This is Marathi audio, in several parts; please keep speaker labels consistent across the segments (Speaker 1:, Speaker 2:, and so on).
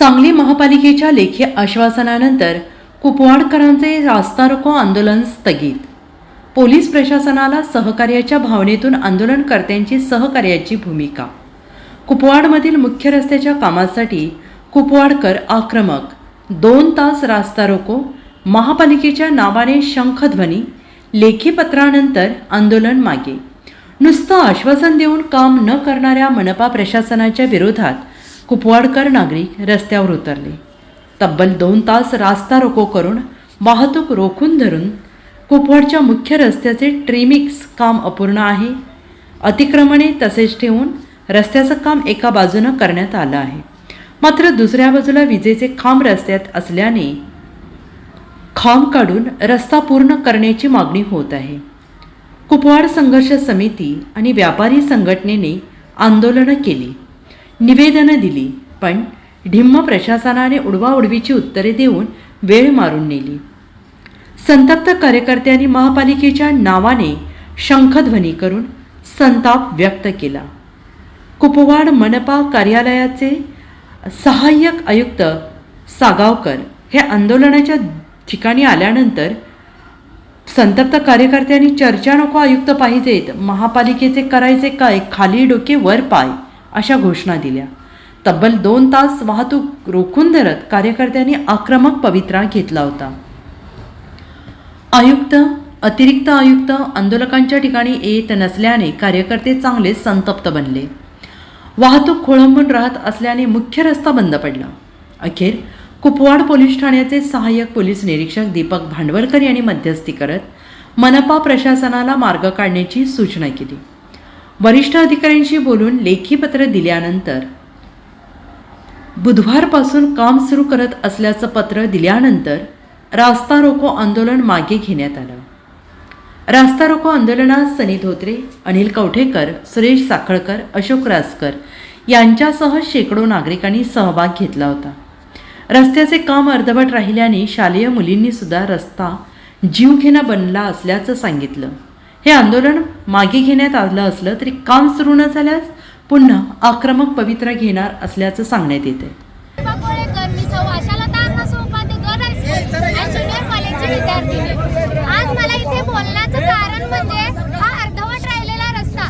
Speaker 1: सांगली महापालिकेच्या लेखी आश्वासनानंतर कुपवाडकरांचे रास्ता रोको आंदोलन स्थगित. पोलीस प्रशासनाला सहकार्याच्या भावनेतून आंदोलनकर्त्यांची सहकार्याची भूमिका. कुपवाडमधील मुख्य रस्त्याच्या कामासाठी कुपवाडकर आक्रमक. दोन तास रास्ता रोको महापालिकेच्या नावाने शंखध्वनी लेखी पत्रानंतर आंदोलन मागे. नुसतं आश्वासन देऊन काम न करणाऱ्या मनपा प्रशासनाच्या विरोधात कुपवाडकर नागरिक रस्त्यावर उतरले. तब्बल दोन तास रास्ता रोको करून वाहतूक रोखून धरून कुपवाडच्या मुख्य रस्त्याचे ट्रिमिक्स काम अपूर्ण आहे. अतिक्रमणे तसेच ठेवून रस्त्याचं काम एका बाजूनं करण्यात आलं आहे. मात्र दुसऱ्या बाजूला विजेचे खांब रस्त्यात असल्याने खांब काढून रस्ता पूर्ण करण्याची मागणी होत आहे. कुपवाड संघर्ष समिती आणि व्यापारी संघटनेने आंदोलनं केली. निवेदनं दिली. पण ढिम्म प्रशासनाने उडवाउडवीची उत्तरे देऊन वेळ मारून नेली. संतप्त कार्यकर्त्यांनी महापालिकेच्या नावाने शंखध्वनी करून संताप व्यक्त केला. कुपवाड मनपा कार्यालयाचे सहाय्यक आयुक्त सागावकर हे आंदोलनाच्या ठिकाणी आल्यानंतर संतप्त कार्यकर्त्यांनी चर्चा नको आयुक्त पाहिजेत महापालिकेचे करायचे काय खाली डोके वर पाय. अशा घोषणा दिल्या. तब्बल दोन तास वाहतूक रोखून धरत कार्यकर्त्यांनी आक्रमक पवित्रा घेतला होता. आयुक्त अतिरिक्त आयुक्त आंदोलकांच्या ठिकाणी येत नसल्याने कार्यकर्ते चांगले संतप्त बनले. वाहतूक खोळंबून राहत असल्याने मुख्य रस्ता बंद पडला. अखेर कुपवाड पोलीस ठाण्याचे सहाय्यक पोलीस निरीक्षक दीपक भांडवलकर यांनी मध्यस्थी करत मनपा प्रशासनाला मार्ग काढण्याची सूचना केली. वरिष्ठ अधिकाऱ्यांशी बोलून लेखी पत्र दिल्यानंतर बुधवारपासून काम सुरू करत असल्याचं पत्र दिल्यानंतर रास्ता रोको आंदोलन मागे घेण्यात आलं. रास्ता रोको आंदोलनात सनी धोत्रे अनिल कवठेकर सुरेश साखळकर अशोक रासकर यांच्यासह शेकडो नागरिकांनी सहभाग घेतला होता. रस्त्याचे काम अर्धवट राहिल्याने शालेय मुलींनीसुद्धा रस्ता जीवघेणा बनला असल्याचं सांगितलं. हे आंदोलन मागे घेण्यात आलं असलं तरी काम सुरू न झाल्यास पुन्हा आक्रमक पवित्रा घेणार असल्याचं सांगण्यात येतं
Speaker 2: कोळेकर मी सौ आशालता अण्णासो उपाध्याय हायस्कूल आणि ज्युनियर कॉलेजची विद्यार्थिनी आज मला इथे बोलण्याचं कारण म्हणजे हा अर्धवट राहिलेला रस्ता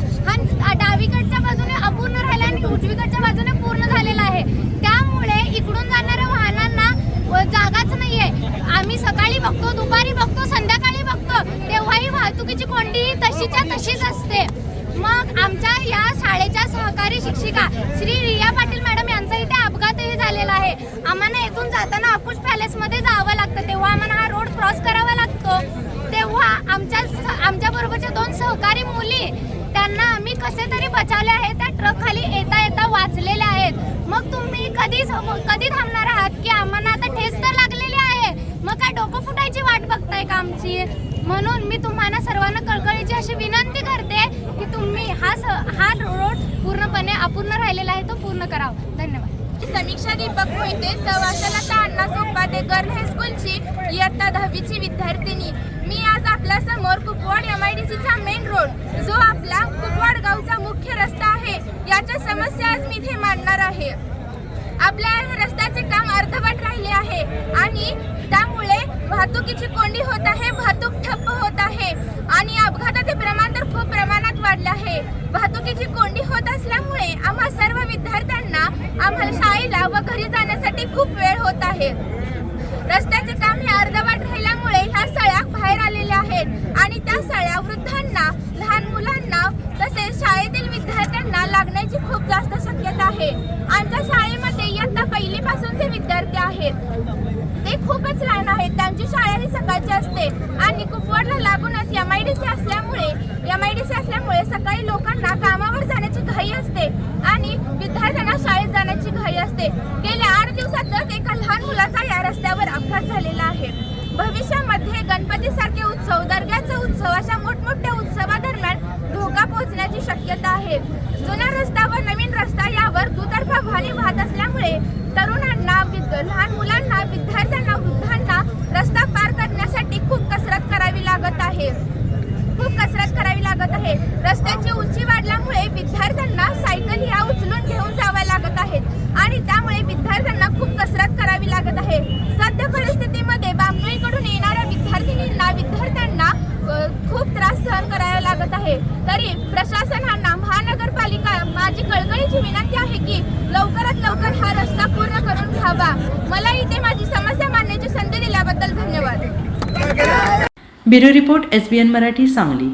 Speaker 2: हा डावीकडच्या बाजूने अपूर्ण राहिला आणि उजवीकडच्या बाजूने पूर्ण झालेला आहे त्यामुळे इकडून जाणाऱ्या वाहनांना व जागाच नाहीये आम्ही सकाळी बघतो दुपारी बघतो संध्याकाळी बघतो तेव्हाही वाहतुकीची कोंडी तशीच्या तशीच असते. मग आमच्या या शाळेच्या सहकारी शिक्षिका श्री रिया पाटील मॅडम यांचा इथे अपघातही झालेला आहे. आम्हाला येथून जाताना अपुष पॅलेसमध्ये जावं लागतं. तेव्हा आम्हाला हा रोड क्रॉस करावा लागतो. तेव्हा आमच्या आमच्या बरोबरच्या दोन सहकारी मुली त्यांना आम्ही कसे तरी बचावले आहे त्या ट्रक खाली येता येता वाचलेल्या आहेत. मग तुम्ही कधी कधी थांबणार आहात की आम्हाला आता ठेस तर लागलेली आहे. मग काय डोकं फुटायची वाट बघताय का आमची? म्हणून मी तुम्हाला सर्वांना कळकळीची अशी विनंती करते की तुम्ही हा स- हा रोड पूर्णपणे अपूर्ण राहिलेला आहे तो पूर्ण करावा. धन्यवाद.
Speaker 3: समीक्षा दीपक मोहिते सवाशलता अण्णा उपाध्ये हायस्कूलची इयत्ता दहावीची विद्यार्थिनी. मी आज आपल्यासमोर कुपवाड एम आय डी सीचा मेन रोड जो आपला कुपवाड गावचा मुख्य रस्ता आहे याच्या समस्या आज मी इथे मांडणार आहे. आपल्या रस्त्याचे काम अर्धवट राहिले आहे आणि वाहतुकीची कोंडी होत आहे वाहतूक ठप्प होत आहे आणि अपघाताचे प्रमाण तर खूप प्रमाणात वाढले आहे. वाहतुकीची कोंडी होत असल्यामुळे आम्हा सर्व विद्यार्थ्यांना आम्हाला शाळेला व घरी जाण्यासाठी खूप वेळ होत आहे. रस्त्याचे काम हे अर्धवट राहिल्यामुळे ह्या सळ्या बाहेर आलेल्या आहेत आणि त्या सळ्या वृद्धांना लहान मुलांना तसेच शाळेतील विद्यार्थ्यांना लागण्याची खूप जास्त शक्यता आहे आमच्या शाळेमध्ये इयत्ता पहिलीपासूनचे विद्यार्थी आहेत ते खूपच लहान आहेत त्यांची शाळा ही सकाळची असते आणि लागूनच एम आय डी सी असल्यामुळे एम आय डी सी असल्यामुळे सकाळी लोकांना कामावर जाण्याची घाई असते आणि विद्यार्थ्यांना शाळेत जाण्याची घाई असते. गेल्या आठ दिवसातच एका लहान मुलाचा या रस्त्यावर अपघात झालेला आहे. भविष्यामध्ये गणपतीसारखे उत्सव दर्ग्याचा उत्सव अशा मोठमोठ्या उत्सवादरम्यान धोका पोहोचण्याची शक्यता आहे. जुना रस्ता व नवीन रस्ता यावर दुतर्फा वाहने वाहत असल्या सायकल ह्या उचलून घेऊन जाव्या लागत आहेत. आणि त्यामुळे विद्यार्थ्यांना खूप कसरत करावी लागत आहे. सध्या परिस्थितीमध्ये बांबळीकडून येणाऱ्या विद्यार्थिनींना विद्यार्थ्यांना खूप त्रास सहन करावा लागत आहे. तरी प्रशासनांना महानगरपालिका माझी कळकळीची विनंती आहे की लवकरात लवकर हा रस्ता पूर्ण करून घ्यावा. मला इथे माझी समस्या मांडण्याची संधी दिल्याबद्दल धन्यवाद.
Speaker 1: Bureau report S B N Marathi Sangli.